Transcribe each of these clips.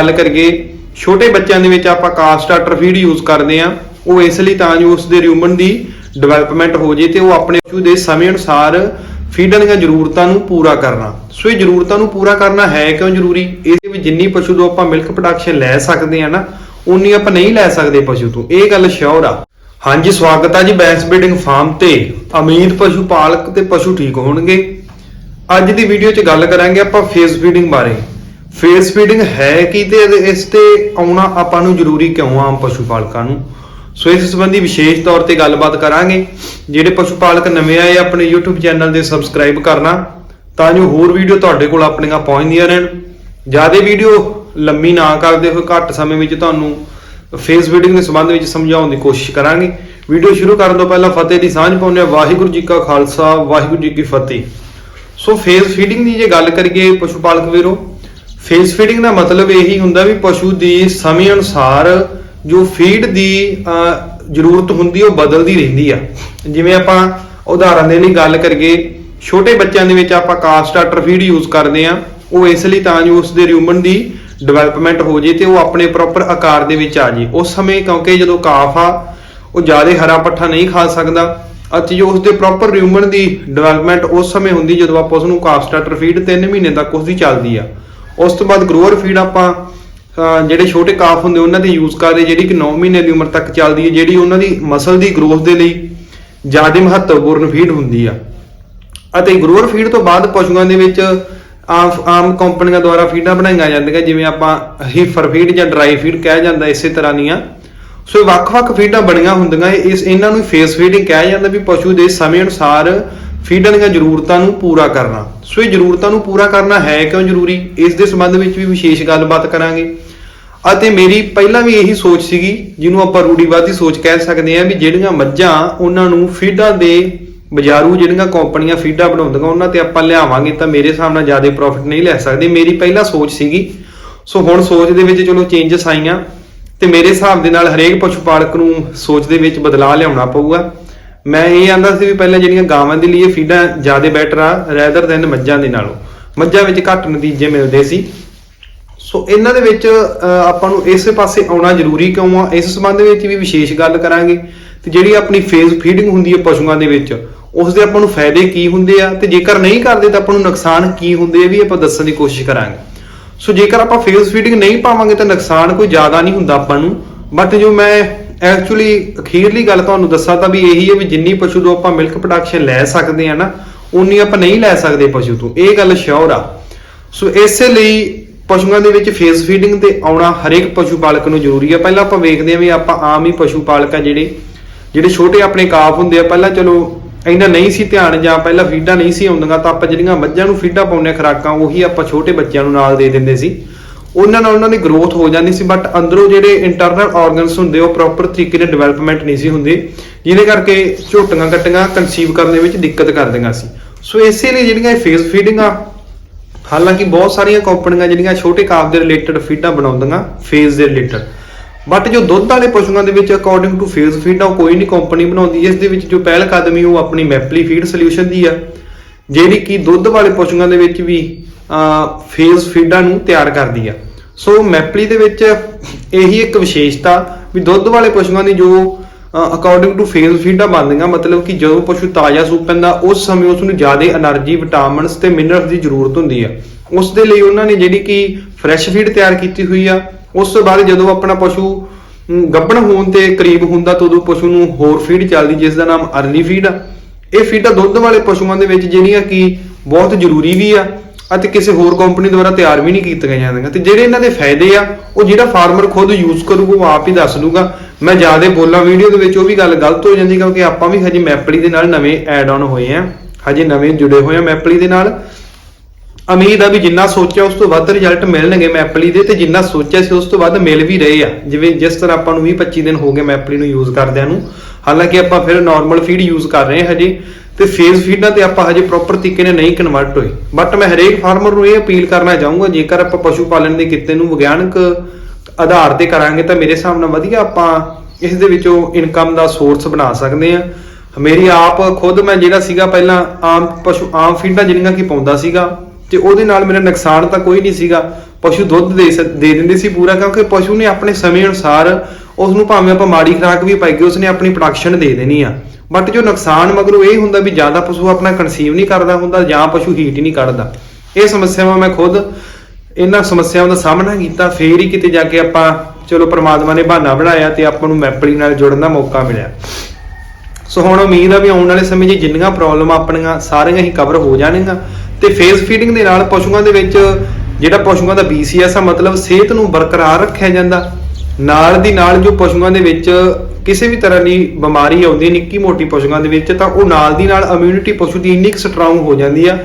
ਗੱਲ ਕਰੀਏ, ਛੋਟੇ ਬੱਚਿਆਂ ਦੇ ਵਿੱਚ ਆਪਾਂ ਕਾਫ ਫੀਡ ਯੂਜ਼ ਕਰਦੇ ਆ ਉਹ ਇਸ ਲਈ ਤਾਂ ਜੋ ਉਸ ਦੇ ਰਿਊਮਨ ਦੀ ਡਿਵੈਲਪਮੈਂਟ ਹੋ ਜੇ ਤੇ ਉਹ ਆਪਣੇ ਪਸ਼ੂ ਦੇ ਸਮੇਂ ਅਨੁਸਾਰ ਫੀਡਾਂ ਦੀਆਂ ਜ਼ਰੂਰਤਾਂ ਨੂੰ ਪੂਰਾ ਕਰਨਾ। ਸੋ ਇਹ ਜ਼ਰੂਰਤਾਂ ਨੂੰ ਪੂਰਾ ਕਰਨਾ ਹੈ ਕਿਉਂ ਜ਼ਰੂਰੀ? ਇਹਦੇ ਵਿੱਚ ਜਿੰਨੀ ਪਸ਼ੂ ਤੋਂ ਆਪਾਂ ਮਿਲਕ ਪ੍ਰੋਡਕਸ਼ਨ ਲੈ ਸਕਦੇ ਆ ਨਾ, ਉਨੀ ਆਪਾਂ ਨਹੀਂ ਲੈ ਸਕਦੇ ਪਸ਼ੂ ਤੋਂ। ਇਹ ਗੱਲ ਸ਼ੋਰ ਆ। ਹਾਂਜੀ, ਸਵਾਗਤ ਆ ਜੀ ਬੈਂਸ ਬੀਡਿੰਗ ਫਾਰਮ ਤੇ। ਅਮੀਰ ਪਸ਼ੂ ਪਾਲਕ ਤੇ ਪਸ਼ੂ ਠੀਕ ਹੋਣਗੇ। ਅੱਜ ਦੀ ਵੀਡੀਓ 'ਚ ਗੱਲ ਕਰਾਂਗੇ ਆਪਾਂ ਫੇਸ ਫੀਡਿੰਗ ਬਾਰੇ। ਫੇਸ ਫੀਡਿੰਗ ਹੈ ਕੀ ਤੇ ਇਸ ਤੇ ਆਉਣਾ ਆਪਾਂ ਨੂੰ ਜ਼ਰੂਰੀ ਕਿਉਂ ਆਮ ਪਸ਼ੂ ਪਾਲਕਾਂ ਨੂੰ? ਸੋ ਇਸ ਸੰਬੰਧੀ ਵਿਸ਼ੇਸ਼ ਤੌਰ ਤੇ ਗੱਲਬਾਤ ਕਰਾਂਗੇ। ਜਿਹੜੇ ਪਸ਼ੂ ਪਾਲਕ ਨਵੇਂ ਆਏ, ਆਪਣੇ YouTube ਚੈਨਲ ਦੇ ਸਬਸਕ੍ਰਾਈਬ ਕਰਨਾ, ਤਾਂ ਜੋ ਹੋਰ ਵੀਡੀਓ ਤੁਹਾਡੇ ਕੋਲ ਆਪਣੀਆਂ ਪਹੁੰਚਦੀਆਂ ਰਹਿਣ। ਜ਼ਿਆਦਾ ਵੀਡੀਓ ਲੰਮੀ ਨਾ ਕਰਦੇ ਹੋਏ ਘੱਟ ਸਮੇਂ ਵਿੱਚ ਤੁਹਾਨੂੰ ਫੇਸ ਫੀਡਿੰਗ ਦੇ ਸੰਬੰਧ ਵਿੱਚ ਸਮਝਾਉਣ ਦੀ ਕੋਸ਼ਿਸ਼ ਕਰਾਂਗੇ। ਵੀਡੀਓ ਸ਼ੁਰੂ ਕਰਨ ਤੋਂ ਪਹਿਲਾਂ ਫਤਿਹ ਦੀ ਸਾਂਝ ਪਾਉਂਦੇ ਹਾਂ। ਵਾਹਿਗੁਰੂ ਜੀ ਕਾ ਖਾਲਸਾ, ਵਾਹਿਗੁਰੂ ਜੀ ਕੀ ਫਤਿਹ। ਸੋ ਫੇਸ ਫੀਡਿੰਗ ਦੀ ਜੇ ਗੱਲ ਕਰੀਏ ਪਸ਼ੂ ਪਾਲਕ ਵੀਰੋ ਫੇਸ ਫੀਡਿੰਗ ਦਾ ਮਤਲਬ ਇਹੀ ਹੁੰਦਾ ਵੀ ਪਸ਼ੂ ਦੀ ਸਮੇਂ ਅਨੁਸਾਰ ਜੋ ਫੀਡ ਦੀ ਜ਼ਰੂਰਤ ਹੁੰਦੀ, ਉਹ ਬਦਲਦੀ ਰਹਿੰਦੀ ਆ। ਜਿਵੇਂ ਆਪਾਂ ਉਦਾਹਰਨ ਦੇ ਲਈ ਗੱਲ ਕਰੀਏ, ਛੋਟੇ ਬੱਚਿਆਂ ਦੇ ਵਿੱਚ ਆਪਾਂ ਕਾਫ ਸਟਾਰਟਰ ਫੀਡ ਯੂਜ਼ ਕਰਦੇ ਆ ਉਹ ਇਸ ਲਈ ਤਾਂ ਜੋ ਉਸ ਦੇ ਰਿਊਮਨ ਦੀ ਡਿਵੈਲਪਮੈਂਟ ਹੋ ਜੇ ਤੇ ਉਹ ਆਪਣੇ ਪ੍ਰੋਪਰ ਆਕਾਰ ਦੇ ਵਿੱਚ ਆ ਜੇ। ਉਸ ਸਮੇਂ ਕਿਉਂਕਿ ਜਦੋਂ ਕਾਫ ਆ, ਉਹ ਜ਼ਿਆਦਾ ਹਰਾ ਪੱਠਾ ਨਹੀਂ ਖਾ ਸਕਦਾ। ਅਤੇ ਜੋ ਉਸਦੇ ਪ੍ਰੋਪਰ ਰਿਊਮਨ ਦੀ ਡਿਵੈਲਪਮੈਂਟ ਉਸ ਸਮੇਂ ਹੁੰਦੀ ਜਦੋਂ ਆਪਾਂ ਉਸ ਨੂੰ ਕਾਫ ਸਟਾਰਟਰ ਫੀਡ 3 ਮਹੀਨੇ ਤੱਕ ਉਸਦੀ ਚੱਲਦੀ ਆ। ਉਸ ਤੋਂ ਬਾਅਦ ਗਰੋਅਰ ਫੀਡ ਆਪਾਂ ਜਿਹੜੇ ਛੋਟੇ ਕਾਫ ਹੁੰਦੇ ਉਹਨਾਂ ਦੇ ਯੂਜ਼ ਕਰਦੇ, ਜਿਹੜੀ ਕਿ 9 ਮਹੀਨੇ ਦੀ ਉਮਰ ਤੱਕ ਚੱਲਦੀ ਹੈ, ਜਿਹੜੀ ਉਹਨਾਂ ਦੀ ਮਸਲ ਦੀ ਗਰੋਥ ਦੇ ਲਈ ਜ਼ਿਆਦਾ ਮਹੱਤਵਪੂਰਨ ਫੀਡ ਹੁੰਦੀ ਆ। ਅਤੇ ਗਰੋਅਰ ਫੀਡ ਤੋਂ ਬਾਅਦ ਪਸ਼ੂਆਂ ਦੇ ਵਿੱਚ ਆਮ ਆਮ ਕੰਪਨੀਆਂ ਦੁਆਰਾ ਫੀਡਾਂ ਬਣਾਈਆਂ ਜਾਂਦੀਆਂ, ਜਿਵੇਂ ਆਪਾਂ ਹੀਫਰ ਫੀਡ ਜਾਂ ਡਰਾਈ ਫੀਡ ਕਿਹਾ ਜਾਂਦਾ ਇਸੇ ਤਰ੍ਹਾਂ ਦੀਆਂ। ਸੋ ਇਹ ਵੱਖ-ਵੱਖ ਫੀਡਾਂ ਬਣੀਆਂ ਹੁੰਦੀਆਂ ਇਸ, ਇਹਨਾਂ ਨੂੰ ਫੇਸ ਫੀਡਿੰਗ ਕਿਹਾ ਜਾਂਦਾ ਵੀ ਪਸ਼ੂ ਦੇ ਸਮੇਂ ਅਨੁਸਾਰ ਫੀਡਾਂ ਦੀਆਂ ਜ਼ਰੂਰਤਾਂ ਨੂੰ ਪੂਰਾ ਕਰਨਾ। ਸੋ ਇਹ ਜ਼ਰੂਰਤਾਂ ਨੂੰ ਪੂਰਾ ਕਰਨਾ ਹੈ ਕਿਉਂ ਜ਼ਰੂਰੀ? ਇਸ ਦੇ ਸੰਬੰਧ ਵਿੱਚ ਵੀ ਵਿਸ਼ੇਸ਼ ਗੱਲਬਾਤ ਕਰਾਂਗੇ। ਅਤੇ ਮੇਰੀ ਪਹਿਲਾਂ ਵੀ ਇਹੀ ਸੋਚ ਸੀਗੀ, ਜਿਹਨੂੰ ਆਪਾਂ ਰੂੜੀਵਾਦੀ ਸੋਚ ਕਹਿ ਸਕਦੇ ਹਾਂ ਵੀ ਜਿਹੜੀਆਂ ਮੱਝਾਂ ਉਹਨਾਂ ਨੂੰ ਫੀਡਾਂ ਦੇ ਬਜ਼ਾਰੂ ਜਿਹੜੀਆਂ ਕੰਪਨੀਆਂ ਫੀਡਾਂ ਬਣਾਉਂਦੀਆਂ, ਉਹਨਾਂ ਤੇ ਆਪਾਂ ਲਿਆਵਾਂਗੇ ਤਾਂ ਮੇਰੇ ਹਿਸਾਬ ਨਾਲ ਜ਼ਿਆਦਾ ਪ੍ਰੋਫਿਟ ਨਹੀਂ ਲੈ ਸਕਦੇ। ਮੇਰੀ ਪਹਿਲਾਂ ਸੋਚ ਸੀਗੀ। ਸੋ ਹੁਣ ਸੋਚ ਦੇ ਵਿੱਚ ਚਲੋ ਚੇਂਜਸ ਆਈਆਂ ਤੇ ਮੇਰੇ ਹਿਸਾਬ ਦੇ ਨਾਲ ਹਰੇਕ ਪਸ਼ੂ ਪਾਲਕ ਨੂੰ ਸੋਚ ਦੇ ਵਿੱਚ ਬਦਲਾਅ ਲਿਆਉਣਾ ਪਊਗਾ। ਮੈਂ ਇਹ ਆਂਦਾ ਸੀ ਵੀ ਪਹਿਲਾਂ ਜਿਹੜੀਆਂ ਗਾਵਾਂ ਦੇ ਲਈ ਫੀਡਾਂ ਜ਼ਿਆਦਾ ਬੈਟਰ ਆ ਰੈਦਰ ਦੈਨ ਮੱਝਾਂ ਦੇ ਨਾਲੋਂ। ਮੱਝਾਂ ਵਿੱਚ ਘੱਟ ਨਤੀਜੇ ਮਿਲਦੇ ਸੀ। ਸੋ ਇਹਨਾਂ ਦੇ ਵਿੱਚ ਆਪਾਂ ਨੂੰ ਇਸੇ ਪਾਸੇ ਆਉਣਾ ਜ਼ਰੂਰੀ ਕਿਉਂ ਆ? ਇਸ ਸੰਬੰਧ ਵਿੱਚ ਵੀ ਵਿਸ਼ੇਸ਼ ਗੱਲ ਕਰਾਂਗੇ। ਤੇ ਜਿਹੜੀ ਆਪਣੀ ਫੇਜ਼ ਫੀਡਿੰਗ ਹੁੰਦੀ ਹੈ ਪਸ਼ੂਆਂ ਦੇ ਵਿੱਚ ਉਸ ਦੇ ਆਪਾਂ ਨੂੰ ਫਾਇਦੇ ਕੀ ਹੁੰਦੇ ਆ? ਤੇ ਜੇਕਰ ਨਹੀਂ ਕਰਦੇ, ਤਾਂ ਆਪਾਂ ਨੂੰ ਨੁਕਸਾਨ ਕੀ ਹੁੰਦੇ ਆ ਵੀ ਆਪਾਂ ਦੱਸਣ ਦੀ ਕੋਸ਼ਿਸ਼ ਕਰਾਂਗੇ। ਸੋ ਜੇਕਰ ਆਪਾਂ ਫੇਜ਼ ਫੀਡਿੰਗ ਨਹੀਂ ਪਾਵਾਂਗੇ, ਤਾਂ ਨੁਕਸਾਨ ਕੋਈ ਜ਼ਿਆਦਾ ਨਹੀਂ ਹੁੰਦਾ ਆਪਾਂ ਨੂੰ। ਬਟ ਜੋ ਮੈਂ ਐਕਚੁਅਲੀ ਅਖੀਰਲੀ ਗੱਲ ਤੁਹਾਨੂੰ ਦੱਸਾਂ ਤਾਂ ਵੀ ਇਹੀ ਹੈ ਵੀ ਜਿੰਨੀ ਪਸ਼ੂ ਤੋਂ ਆਪਾਂ ਮਿਲਕ ਪ੍ਰੋਡਕਸ਼ਨ ਲੈ ਸਕਦੇ ਆ ਨਾ, ਉਨੀ ਆਪਾਂ ਨਹੀਂ ਲੈ ਸਕਦੇ ਪਸ਼ੂ ਤੋਂ। ਇਹ ਗੱਲ ਸ਼ੋਰ ਆ। ਸੋ ਇਸੇ ਲਈ ਪਸ਼ੂਆਂ ਦੇ ਵਿੱਚ ਫੇਸ ਫੀਡਿੰਗ ਤੇ ਆਉਣਾ ਹਰੇਕ ਪਸ਼ੂ ਪਾਲਕ ਨੂੰ ਜ਼ਰੂਰੀ ਆ। ਪਹਿਲਾਂ ਆਪਾਂ ਵੇਖਦੇ ਆ ਵੀ ਆਪਾਂ ਆਮ ਹੀ ਪਸ਼ੂ ਪਾਲਕ ਆ ਜਿਹੜੇ ਜਿਹੜੇ ਛੋਟੇ ਆਪਣੇ ਕਾਫ ਹੁੰਦੇ ਆ। ਪਹਿਲਾਂ ਚਲੋ, ਇੰਨਾ ਨਹੀਂ ਸੀ ਧਿਆਨ ਜਾਂ ਪਹਿਲਾਂ ਫੀਡਾਂ ਨਹੀਂ ਸੀ ਆਉਂਦੀਆਂ ਤਾਂ ਆਪਾਂ ਜਿਹੜੀਆਂ ਮੱਝਾਂ ਨੂੰ ਫੀਡਾਂ ਪਾਉਂਦੇ ਆ ਖੁਰਾਕਾਂ, ਉਹੀ ਆਪਾਂ ਛੋਟੇ ਬੱਚਿਆਂ ਨੂੰ ਨਾਲ ਦੇ ਦਿੰਦੇ ਸੀ। ਉਹਨਾਂ ਨਾਲ ਉਹਨਾਂ ਦੀ ਗਰੋਥ ਹੋ ਜਾਂਦੀ ਸੀ ਬਟ ਅੰਦਰੋਂ ਜਿਹੜੇ ਇੰਟਰਨਲ ਆਰਗਨਸ ਹੁੰਦੇ, ਉਹ ਪ੍ਰੋਪਰ ਤਰੀਕੇ ਨਾਲ ਡਿਵੈਲਪਮੈਂਟ ਨਹੀਂ ਸੀ ਹੁੰਦੀ, ਜਿਹਦੇ ਕਰਕੇ ਝੋਟੀਆਂ ਕੱਟੀਆਂ ਕਨਸੀਵ ਕਰਨ ਦੇ ਵਿੱਚ ਦਿੱਕਤ ਕਰਦੀਆਂ ਸੀ। ਸੋ ਇਸੇ ਲਈ ਜਿਹੜੀਆਂ ਇਹ ਫੇਸ ਫੀਡਿੰਗਾਂ ਹਾਲਾਂਕਿ ਬਹੁਤ ਸਾਰੀਆਂ ਕੰਪਨੀਆਂ ਜਿਹੜੀਆਂ ਛੋਟੇ ਕਾਫ ਦੇ ਰਿਲੇਟਡ ਫੀਡਾਂ ਬਣਾਉਂਦੀਆਂ ਫੇਸ ਦੇ ਰਿਲੇਟਡ ਬਟ ਜੋ ਦੁੱਧ ਵਾਲੇ ਪਸ਼ੂਆਂ ਦੇ ਵਿੱਚ ਅਕੋਰਡਿੰਗ ਟੂ ਫੇਸ ਫੀਡ ਆ, ਉਹ ਕੋਈ ਨਹੀਂ ਕੰਪਨੀ ਬਣਾਉਂਦੀ ਇਸ ਦੇ ਵਿੱਚ ਜੋ ਪਹਿਲ ਕਦਮੀ, ਉਹ ਆਪਣੀ ਮੈਪਲੀ ਫੀਡ ਸੋਲੂਸ਼ਨ ਦੀ ਆ। ਜਿਹੜੀ ਕਿ ਦੁੱਧ ਵਾਲੇ ਪਸ਼ੂਆਂ ਦੇ ਵਿੱਚ ਵੀ ਫੇਸ ਫੀਡਾਂ ਨੂੰ ਤਿਆਰ ਕਰਦੀ ਆ। ਸੋ ਮੈਪਲੀ ਦੇ ਵਿੱਚ ਇਹੀ ਇੱਕ ਵਿਸ਼ੇਸ਼ਤਾ ਵੀ ਦੁੱਧ ਵਾਲੇ ਪਸ਼ੂਆਂ ਦੀ ਜੋ ਅਕੋਰਡਿੰਗ ਟੂ ਫੇਸ ਫੀਡਾਂ ਬਣਦੀਆਂ, ਮਤਲਬ ਕਿ ਜਦੋਂ ਪਸ਼ੂ ਤਾਜ਼ਾ ਸੂਪ ਪੈਂਦਾ ਉਸ ਸਮੇਂ ਉਸ ਨੂੰ ਜ਼ਿਆਦਾ એનર્ਜੀ ਵਿਟਾਮਿਨਸ ਤੇ ਮਿਨਰਲਸ ਦੀ ਜ਼ਰੂਰਤ ਹੁੰਦੀ ਆ। ਉਸ ਦੇ ਲਈ ਉਹਨਾਂ ਨੇ ਜਿਹੜੀ ਕਿ ਫਰੈਸ਼ ਫੀਡ ਤਿਆਰ ਕੀਤੀ ਹੋਈ ਆ। ਉਸ ਤੋਂ ਬਾਅਦ ਜਦੋਂ ਆਪਣਾ ਪਸ਼ੂ ਗੱਭਣ ਹੋਣ ਤੇ ਕਰੀਬ ਹੁੰਦਾ, ਤਾਂ ਉਦੋਂ ਪਸ਼ੂ ਨੂੰ ਹੋਰ ਫੀਡ ਚੱਲਦੀ, ਜਿਸ ਦਾ ਨਾਮ ਅਰਲੀ ਫੀਡ ਆ। ਇਹ ਫੀਡਾਂ ਦੁੱਧ ਵਾਲੇ ਪਸ਼ੂਆਂ ਦੇ ਵਿੱਚ, ਜਿਹੜੀਆਂ ਕਿ ਬਹੁਤ ਜ਼ਰੂਰੀ ਵੀ ਆ। ਅਤੇ ਕਿਸੇ ਹੋਰ ਕੰਪਨੀ ਦੁਆਰਾ ਤਿਆਰ ਵੀ ਨਹੀਂ ਕੀਤੀਆਂ ਜਾਂਦੀਆਂ। ਤੇ ਜਿਹੜੇ ਇਹਨਾਂ ਦੇ ਫਾਇਦੇ ਆ, ਉਹ ਜਿਹੜਾ ਫਾਰਮਰ ਖੁਦ ਯੂਜ਼ ਕਰੂਗਾ, ਉਹ ਆਪ ਹੀ ਦੱਸ ਦੂਗਾ। ਮੈਂ ਜ਼ਿਆਦਾ ਬੋਲਾਂ ਵੀਡੀਓ ਦੇ ਵਿੱਚ, ਉਹ ਵੀ ਗੱਲ ਗਲਤ ਹੋ ਜਾਂਦੀ, ਕਿਉਂਕਿ ਆਪਾਂ ਵੀ ਹਜੇ ਮੈਪਲੀ ਦੇ ਨਾਲ ਨਵੇਂ ਐਡ ਆਨ ਹੋਏ ਆ। ਹਜੇ ਨਵੇਂ ਜੁੜੇ ਹੋਏ ਆ ਮੈਪਲੀ ਦੇ ਨਾਲ। ਉਮੀਦ ਆ ਵੀ ਜਿੰਨਾ ਸੋਚਿਆ, ਉਸ ਤੋਂ ਵੱਧ ਰਿਜ਼ਲਟ ਮਿਲਣਗੇ ਮੈਪਲੀ ਦੇ, ਤੇ ਜਿੰਨਾ ਸੋਚਿਆ ਸੀ, ਉਸ ਤੋਂ ਵੱਧ ਮਿਲ ਵੀ ਰਹੇ ਆ। ਜਿਵੇਂ ਜਿਸ ਤਰ੍ਹਾਂ ਆਪਾਂ ਨੂੰ 20 25 ਦਿਨ ਹੋ ਗਏ ਮੈਪਲੀ ਨੂੰ ਯੂਜ਼ ਕਰਦਿਆਂ ਨੂੰ। ਹਾਲਾਂਕਿ ਆਪਾਂ ਫਿਰ ਨਾਰਮਲ ਫੀਡ ਯੂਜ਼ ਕਰ ਰਹੇ ਹਾਂ ਹਜੇ। ਤੇ ਫੇਜ਼ ਫੀਡਾਂ ਤੇ ਆਪਾਂ ਹਜੇ ਪ੍ਰੋਪਰ ਤਰੀਕੇ ਨਾਲ ਨਹੀਂ ਕਨਵਰਟ ਹੋਏ। ਬਟ ਮੈਂ ਹਰੇਕ ਫਾਰਮਰ ਨੂੰ ਇਹ ਅਪੀਲ ਕਰਨਾ ਚਾਹੂੰਗਾ, ਜੇਕਰ ਆਪਾਂ ਪਸ਼ੂ ਪਾਲਣ ਦੇ ਕਿੱਤੇ ਨੂੰ ਵਿਗਿਆਨਕ ਆਧਾਰ ਤੇ ਕਰਾਂਗੇ ਤਾਂ ਮੇਰੇ ਹਿਸਾਬ ਨਾਲ ਵਧੀਆ ਆਪਾਂ ਇਸ ਦੇ ਵਿੱਚੋਂ ਇਨਕਮ ਦਾ ਸੋਰਸ ਬਣਾ ਸਕਦੇ ਆ ਮੇਰੀ ਆਪ ਖੁਦ ਮੈਂ ਜਿਹੜਾ ਸੀਗਾ ਪਹਿਲਾਂ ਆਮ ਪਸ਼ੂ, ਆਮ ਫੀਡਾਂ ਜਿਹੜੀਆਂ ਕਿ ਪਾਉਂਦਾ ਸੀਗਾ, ਤੇ ਉਹਦੇ ਨਾਲ ਮੇਰਾ ਨੁਕਸਾਨ ਤਾਂ ਕੋਈ ਨਹੀਂ ਸੀਗਾ। ਪਸ਼ੂ ਦੁੱਧ ਦੇ ਸ- ਦੇ ਦਿੰਦੇ ਸੀ ਪੂਰਾ, ਕਿਉਂਕਿ ਪਸ਼ੂ ਨੇ ਆਪਣੇ ਸਮੇਂ ਅਨੁਸਾਰ ਉਸ ਨੂੰ ਭਾਵੇਂ ਆਪਾਂ ਮਾੜੀ ਖੁਰਾਕ ਵੀ ਪਾਈਏ ਉਸਨੇ ਆਪਣੀ ਪ੍ਰੋਡਕਸ਼ਨ ਦੇ ਦੇਣੀ ਆ। ਬਟ ਜੋ ਨੁਕਸਾਨ ਮਗਰੋਂ ਇਹ ਹੁੰਦਾ ਵੀ ਜ਼ਿਆਦਾ ਪਸ਼ੂ ਆਪਣਾ ਕਨਸੀਵ ਨਹੀਂ ਕਰਦਾ ਹੁੰਦਾ ਜਾਂ ਪਸ਼ੂ ਹੀਟ ਹੀ ਨਹੀਂ ਕੱਢਦਾ। ਇਹ ਸਮੱਸਿਆਵਾਂ ਮੈਂ ਖੁਦ ਇਹਨਾਂ ਸਮੱਸਿਆਵਾਂ ਦਾ ਸਾਹਮਣਾ ਕੀਤਾ, ਫੇਰ ਹੀ ਕਿਤੇ ਜਾ ਕੇ ਆਪਾਂ ਚਲੋ ਪ੍ਰਮਾਤਮਾ ਨੇ ਬਹਾਨਾ ਬਣਾਇਆ ਤੇ ਆਪਾਂ ਨੂੰ ਮੈਪਲੀ ਨਾਲ ਜੁੜਨ ਦਾ ਮੌਕਾ ਮਿਲਿਆ। ਸੋ ਹੁਣ ਉਮੀਦ ਆ ਵੀ ਆਉਣ ਵਾਲੇ ਸਮੇਂ 'ਚ ਜਿੰਨੀਆਂ ਪ੍ਰੋਬਲਮਾਂ ਆਪਣੀਆਂ ਸਾਰੀਆਂ ਹੀ ਕਵਰ ਹੋ ਜਾਣਗੀਆਂ ਤੇ ਫੇਸ ਫੀਡਿੰਗ ਦੇ ਨਾਲ ਪਸ਼ੂਆਂ ਦੇ ਵਿੱਚ ਜਿਹੜਾ ਪਸ਼ੂਆਂ ਦਾ BCS ਆ ਮਤਲਬ ਸਿਹਤ ਨੂੰ ਬਰਕਰਾਰ ਰੱਖਿਆ ਜਾਂਦਾ। ਨਾਲ ਦੀ ਨਾਲ ਜੋ ਪਸ਼ੂਆਂ ਦੇ ਵਿੱਚ ਕਿਸੇ ਵੀ ਤਰ੍ਹਾਂ ਦੀ ਬਿਮਾਰੀ ਆਉਂਦੀ ਹੈ, ਨਿੱਕੀ ਮੋਟੀ ਪਸ਼ੂਆਂ ਦੇ ਵਿੱਚ, ਤਾਂ ਉਹ ਨਾਲ ਦੀ ਨਾਲ ਇਮਿਊਨਿਟੀ ਪਸ਼ੂ ਦੀ ਇੰਨੀ ਸਟਰੋਂਗ ਹੋ ਜਾਂਦੀ ਆ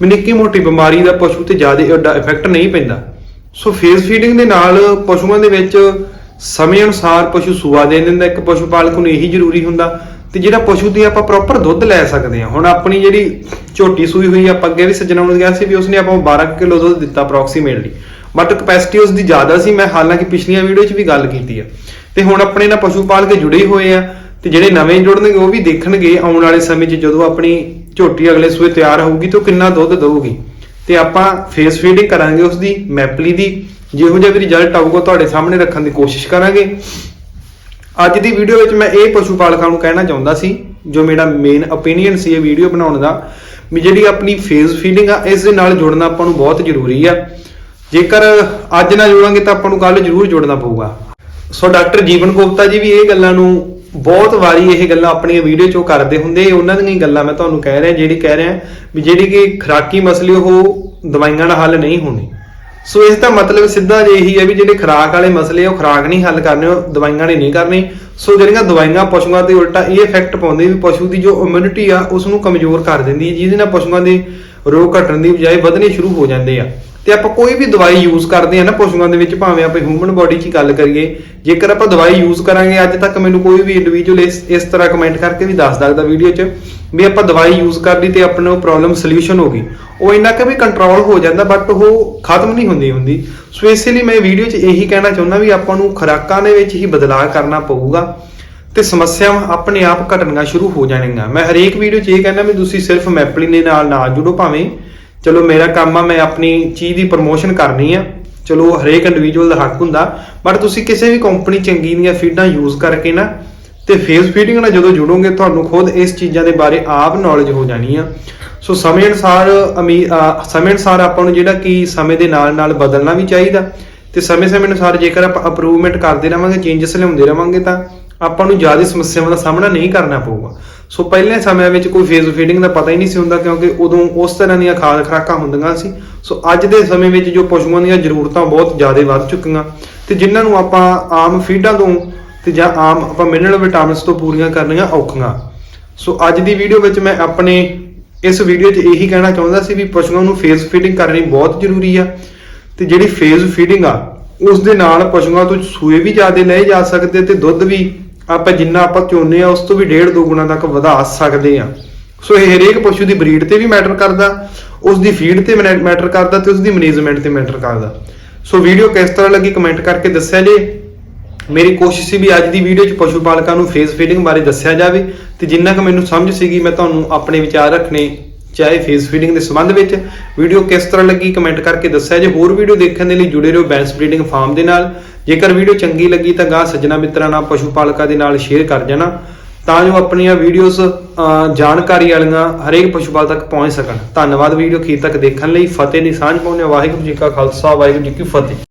ਵੀ ਨਿੱਕੀ ਮੋਟੀ ਬਿਮਾਰੀ ਦਾ ਪਸ਼ੂ ਤੇ ਜ਼ਿਆਦਾ ਇਫੈਕਟ ਨਹੀਂ ਪੈਂਦਾ। ਸੋ ਫੇਸ ਫੀਡਿੰਗ ਦੇ ਨਾਲ ਪਸ਼ੂਆਂ ਦੇ ਵਿੱਚ ਸਮੇਂ ਅਨੁਸਾਰ ਪਸ਼ੂ ਸੂਆ ਦੇ ਦਿੰਦਾ, ਇੱਕ ਪਸ਼ੂ ਪਾਲਕ ਨੂੰ ਇਹੀ ਜ਼ਰੂਰੀ ਹੁੰਦਾ ਤੇ ਜਿਹੜਾ ਪਸ਼ੂ ਦੀ ਆਪਾਂ ਪ੍ਰੋਪਰ ਦੁੱਧ ਲੈ ਸਕਦੇ ਹਾਂ। ਹੁਣ ਆਪਣੀ ਜਿਹੜੀ ਝੋਟੀ ਸੂਈ ਹੋਈ, ਆਪਾਂ ਅੱਗੇ ਵੀ ਸੱਜਣਾ ਨੂੰ ਗਿਆ ਸੀ ਵੀ ਉਸਨੇ ਆਪਾਂ ਨੂੰ 12 ਕਿਲੋ ਦੁੱਧ ਦਿੱਤਾ ਅਪਰੋਕਸੀਮੇਟਲੀ ਬਟ ਕਪੈਸਿਟੀ ਉਸ ਦੀ ਜ਼ਿਆਦਾ ਸੀ। ਮੈਂ ਹਾਲਾਂਕਿ ਪਿਛਲੀਆਂ ਵੀਡੀਓ 'ਚ ਵੀ ਗੱਲ ਕੀਤੀ ਆ। ਤੇ ਹੁਣ ਆਪਣੇ ਨਾਲ ਪਸ਼ੂ ਪਾਲ ਕੇ ਜੁੜੇ ਹੋਏ ਆ। ਤੇ ਜਿਹੜੇ ਨਵੇਂ ਜੁੜਨਗੇ, ਉਹ ਵੀ ਦੇਖਣਗੇ ਆਉਣ ਵਾਲੇ ਸਮੇਂ 'ਚ ਜਦੋਂ ਆਪਣੀ ਝੋਟੀ ਅਗਲੇ ਸੂਏ ਤਿਆਰ ਹੋਊਗੀ ਤਾਂ ਉਹ ਕਿੰਨਾ ਦੁੱਧ ਦੇਊਗੀ। ਤੇ ਆਪਾਂ ਫੇਸ ਫੀਡਿੰਗ ਕਰਾਂਗੇ ਉਸ ਦੀ ਮੈਪਲੀ ਦੀ। ਜਿਹੋ ਜਿਹਾ ਵੀ ਰਿਜ਼ਲਟ ਆਊਗਾ ਤੁਹਾਡੇ ਸਾਹਮਣੇ ਰੱਖਣ ਦੀ ਕੋਸ਼ਿਸ਼ ਕਰਾਂਗੇ। ਅੱਜ ਦੀ ਵੀਡੀਓ ਵਿੱਚ ਮੈਂ ਇਹ ਪਸ਼ੂ ਪਾਲਕਾਂ ਨੂੰ ਕਹਿਣਾ ਚਾਹੁੰਦਾ ਸੀ, ਜੋ ਮੇਰਾ ਮੇਨ ਓਪੀਨੀਅਨ ਸੀ ਇਹ ਵੀਡੀਓ ਬਣਾਉਣ ਦਾ, ਵੀ ਜਿਹੜੀ ਆਪਣੀ ਫੇਸ ਫੀਡਿੰਗ ਆ, ਇਸ ਦੇ ਨਾਲ ਜੁੜਨਾ ਆਪਾਂ ਨੂੰ ਬਹੁਤ ਜ਼ਰੂਰੀ ਆ। ਜੇਕਰ ਅੱਜ ਨਾ ਜੁੜਾਂਗੇ ਤਾਂ ਆਪਾਂ ਨੂੰ ਕੱਲ ਜ਼ਰੂਰ ਜੁੜਨਾ ਪਊਗਾ। ਸੋ ਡਾਕਟਰ ਜੀਵਨ ਗੁਪਤਾ ਜੀ ਵੀ ਇਹ ਗੱਲਾਂ ਨੂੰ ਬਹੁਤ ਵਾਰੀ ਇਹ ਗੱਲਾਂ ਆਪਣੀਆਂ ਵੀਡੀਓ 'ਚੋਂ ਕਰਦੇ ਹੁੰਦੇ, ਉਹਨਾਂ ਦੀਆਂ ਗੱਲਾਂ ਮੈਂ ਤੁਹਾਨੂੰ ਕਹਿ ਰਿਹਾ, ਜਿਹੜੀ ਕਹਿ ਰਿਹਾ, ਵੀ ਜਿਹੜੀ ਕਿ ਖਰਾਕੀ ਮਸਲੇ ਉਹ ਦਵਾਈਆਂ ਨਾਲ ਹੱਲ ਨਹੀਂ ਹੋਣੇ। ਸੋ ਇਸ ਦਾ ਮਤਲਬ ਸਿੱਧਾ ਜਿਹਾ ਹੈ ਵੀ ਜਿਹੜੇ ਖਰਾਕ ਵਾਲੇ ਮਸਲੇ ਉਹ ਖਰਾਕ ਨਹੀਂ ਹੱਲ ਕਰਨੇ, ਉਹ ਦਵਾਈਆਂ ਨੇ ਨਹੀਂ ਕਰਨੇ। ਸੋ ਜਿਹੜੀਆਂ ਦਵਾਈਆਂ ਪਸ਼ੂਆਂ ਤੇ ਉਲਟਾ ਇਹ ਇਫੈਕਟ ਪਾਉਂਦੇ ਵੀ ਪਸ਼ੂ ਦੀ ਜੋ ਇਮਿਊਨਿਟੀ ਆ ਉਸ ਨੂੰ ਕਮਜ਼ੋਰ ਕਰ ਦਿੰਦੀ ਜਿਹਦੇ ਨਾਲ ਪਸ਼ੂਆਂ ਦੇ ਰੋਗ ਘਟਣ ਦੀ ਬਜਾਏ ਵਧਣੇ ਸ਼ੁਰੂ ਹੋ ਜਾਂਦੇ ਆ। ਤੇ ਆਪਾਂ ਕੋਈ ਵੀ ਦਵਾਈ ਯੂਜ਼ ਕਰਦੇ ਆ ਨਾ ਪਸ਼ੂਆਂ ਦੇ ਵਿੱਚ, ਭਾਵੇਂ ਆਪਾਂ ਹਿਊਮਨ ਬੋਡੀ 'ਚ ਗੱਲ ਕਰੀਏ, ਜੇਕਰ ਆਪਾਂ ਦਵਾਈ ਯੂਜ਼ ਕਰਾਂਗੇ, ਅੱਜ ਤੱਕ ਮੈਨੂੰ ਕੋਈ ਵੀ ਇੰਡੀਵਿਜੂਅਲ ਇਸ ਇਸ ਤਰ੍ਹਾਂ ਕਮੈਂਟ ਕਰਕੇ ਵੀ ਦੱਸ ਸਕਦਾ ਵੀਡੀਓ 'ਚ ਵੀ ਆਪਾਂ ਦਵਾਈ ਯੂਜ਼ ਕਰ ਲਈ ਤੇ ਆਪਣਾ ਪ੍ਰੋਬਲਮ ਸੋਲੂਸ਼ਨ ਹੋ ਗਈ। ਉਹ ਇੰਨਾ ਕਿ ਵੀ ਕੰਟਰੋਲ ਹੋ ਜਾਂਦਾ ਬਟ ਉਹ ਖਤਮ ਨਹੀਂ ਹੁੰਦੀ ਹੁੰਦੀ। ਸੋ ਇਸੇ ਲਈ ਮੈਂ ਵੀਡੀਓ 'ਚ ਇਹੀ ਕਹਿਣਾ ਚਾਹੁੰਦਾ ਵੀ ਆਪਾਂ ਨੂੰ ਖੁਰਾਕਾਂ ਦੇ ਵਿੱਚ ਹੀ ਬਦਲਾਅ ਕਰਨਾ ਪਊਗਾ ਤੇ ਸਮੱਸਿਆਵਾਂ ਆਪਣੇ ਆਪ ਘਟਣੀਆਂ ਸ਼ੁਰੂ ਹੋ ਜਾਣਗੀਆਂ। ਮੈਂ ਹਰੇਕ ਵੀਡੀਓ 'ਚ ਇਹ ਕਹਿੰਦਾ ਵੀ ਤੁਸੀਂ ਸਿਰਫ ਮੈਪਲੀ ਦੇ ਨਾਲ ਨਾ ਜੁੜੋ, ਭਾਵੇਂ ਚਲੋ ਮੇਰਾ ਕੰਮ ਆ, ਮੈਂ ਆਪਣੀ ਚੀਜ਼ ਦੀ ਪ੍ਰਮੋਸ਼ਨ ਕਰਨੀ ਆ। ਚਲੋ ਹਰੇਕ ਇੰਡੀਵਿਜੂਅਲ ਦਾ ਹੱਕ ਹੁੰਦਾ ਬਟ ਤੁਸੀਂ ਕਿਸੇ ਵੀ ਕੰਪਨੀ ਚੰਗੀ ਦੀਆਂ ਫੀਡਾਂ ਯੂਜ਼ ਕਰਕੇ ਨਾ, ਤੇ ਫੇਸ ਫੀਡਿੰਗ ਨਾਲ ਜਦੋਂ ਜੁੜੋਗੇ, ਤੁਹਾਨੂੰ ਖੁਦ ਇਸ ਚੀਜ਼ਾਂ ਦੇ ਬਾਰੇ ਆਪ ਨੌਲੇਜ ਹੋ ਜਾਣੀ ਆ। ਸੋ ਸਮੇਂ ਅਨੁਸਾਰ, ਅਮੀ ਸਮੇਂ ਅਨੁਸਾਰ ਆਪਾਂ ਨੂੰ ਜਿਹੜਾ ਕਿ ਸਮੇਂ ਦੇ ਨਾਲ ਨਾਲ ਬਦਲਣਾ ਵੀ ਚਾਹੀਦਾ। ਤੇ ਸਮੇਂ-ਸਮੇਂ ਅਨੁਸਾਰ ਜੇਕਰ ਆਪਾਂ ਅਪਰੂਵਮੈਂਟ ਕਰਦੇ ਰਵਾਂਗੇ ਚੇਂਜਸ ਲਿਆਉਂਦੇ ਰਵਾਂਗੇ, ਤਾਂ ਆਪਾਂ ਨੂੰ ਜ਼ਿਆਦਾ ਸਮੱਸਿਆਵਾਂ ਦਾ ਸਾਹਮਣਾ ਨਹੀਂ ਕਰਨਾ ਪਊਗਾ। ਸੋ ਪਹਿਲੇ ਸਮਿਆਂ ਵਿੱਚ ਕੋਈ ਫੇਸ ਫੀਡਿੰਗ ਦਾ ਪਤਾ ਹੀ ਨਹੀਂ ਸੀ ਹੁੰਦਾ ਕਿਉਂਕਿ ਉਦੋਂ ਉਸ ਤਰ੍ਹਾਂ ਦੀਆਂ ਖਾਦ ਖੁਰਾਕਾਂ ਹੁੰਦੀਆਂ ਸੀ। ਸੋ ਅੱਜ ਦੇ ਸਮੇਂ ਵਿੱਚ ਜੋ ਪਸ਼ੂਆਂ ਦੀਆਂ ਜ਼ਰੂਰਤਾਂ ਬਹੁਤ ਜ਼ਿਆਦਾ ਵੱਧ ਚੁੱਕੀਆਂ ਤੇ ਜਿਨ੍ਹਾਂ ਨੂੰ ਆਪਾਂ ਆਮ ਫੀਡਾਂ ਤੋਂ ਤੇ ਜਾਂ ਆਮ ਆਪਾਂ ਮਿਨਰਲ ਵਿਟਾਮਿਨਸ ਤੋਂ ਪੂਰੀਆਂ ਕਰਨੀਆਂ ਔਖੀਆਂ। ਸੋ ਅੱਜ ਦੀ ਵੀਡੀਓ ਵਿੱਚ ਮੈਂ ਆਪਣੇ ਇਸ ਵੀਡੀਓ 'ਚ ਇਹੀ ਕਹਿਣਾ ਚਾਹੁੰਦਾ ਸੀ ਵੀ ਪਸ਼ੂਆਂ ਨੂੰ ਫੇਸ ਫੀਡਿੰਗ ਕਰਨੀ ਬਹੁਤ ਜ਼ਰੂਰੀ ਆ ਤੇ ਜਿਹੜੀ ਫੇਸ ਫੀਡਿੰਗ ਆ, ਉਸ ਦੇ ਨਾਲ ਪਸ਼ੂਆਂ ਤੋਂ ਸੂਏ ਵੀ ਜ਼ਿਆਦਾ ਲਏ ਜਾ ਸਕਦੇ ਤੇ ਦੁੱਧ ਵੀ ਆਪਾਂ ਜਿੰਨਾ ਆਪਾਂ ਚਾਹੁੰਦੇ ਆ, ਉਸ ਤੋਂ ਵੀ ਡੇਢ ਦੋ ਗੁਣਾ ਤੱਕ ਵਧਾ ਸਕਦੇ ਆ। ਸੋ ਇਹ ਹਰੇਕ ਪਸ਼ੂ ਦੀ ਬਰੀਡ ਤੇ ਵੀ ਮੈਟਰ ਕਰਦਾ, ਉਸ ਦੀ ਫੀਡ ਤੇ ਮੈਟਰ ਕਰਦਾ ਤੇ ਉਸ ਦੀ ਮੈਨੇਜਮੈਂਟ ਤੇ ਮੈਟਰ ਕਰਦਾ। ਸੋ ਵੀਡੀਓ ਕਿਸ ਤਰ੍ਹਾਂ ਲੱਗੀ ਕਮੈਂਟ ਕਰਕੇ ਦੱਸਿਆ ਜੇ। ਮੇਰੀ ਕੋਸ਼ਿਸ਼ ਸੀ ਵੀ ਅੱਜ ਦੀ ਵੀਡੀਓ 'ਚ ਪਸ਼ੂ ਪਾਲਕਾਂ ਨੂੰ ਫੇਸ ਫੀਡਿੰਗ ਬਾਰੇ ਦੱਸਿਆ ਜਾਵੇ ਤੇ ਜਿੰਨਾ ਕੁ ਮੈਨੂੰ ਸਮਝ ਸੀਗੀ, ਮੈਂ ਤੁਹਾਨੂੰ ਆਪਣੇ ਵਿਚਾਰ ਰੱਖਣੇ ਚਾਹੇ ਫੇਸ ਫੀਡਿੰਗ ਦੇ ਸੰਬੰਧ ਵਿੱਚ। ਵੀਡੀਓ ਕਿਸ ਤਰ੍ਹਾਂ ਲੱਗੀ ਕਮੈਂਟ ਕਰਕੇ ਦੱਸਿਆ ਜੇ। ਹੋਰ ਵੀਡੀਓ ਦੇਖਣ ਦੇ ਲਈ ਜੁੜੇ ਰਹੋ ਬੈਂਸ ਬਰੀਡਿੰਗ ਫਾਰਮ ਦੇ ਨਾਲ। ਜੇਕਰ ਵੀਡੀਓ ਚੰਗੀ ਲੱਗੀ ਤਾਂ ਗਾਂ ਸੱਜਣਾ ਮਿੱਤਰਾਂ ਨਾਲ, ਪਸ਼ੂ ਪਾਲਕਾਂ ਦੇ ਨਾਲ ਸ਼ੇਅਰ ਕਰ ਜਾਣਾ। ਤਾਂ ਜੋ ਆਪਣੀਆਂ ਵੀਡੀਓਜ਼ ਜਾਣਕਾਰੀ ਵਾਲੀਆਂ ਹਰੇਕ ਪਸ਼ੂ ਪਾਲ ਤੱਕ ਪਹੁੰਚ ਸਕਣ। ਧੰਨਵਾਦ ਵੀਡੀਓ ਅਖੀਰ ਤੱਕ ਦੇਖਣ ਲਈ। ਫਤਿਹ ਦੀ ਸਾਂਝ ਪਾਉਂਦੇ ਵਾਹਿਗੁਰੂ ਜੀ ਕਾ ਖਾਲਸਾ, ਵਾਹਿਗੁਰੂ ਜੀ ਕੀ ਫਤਿਹ।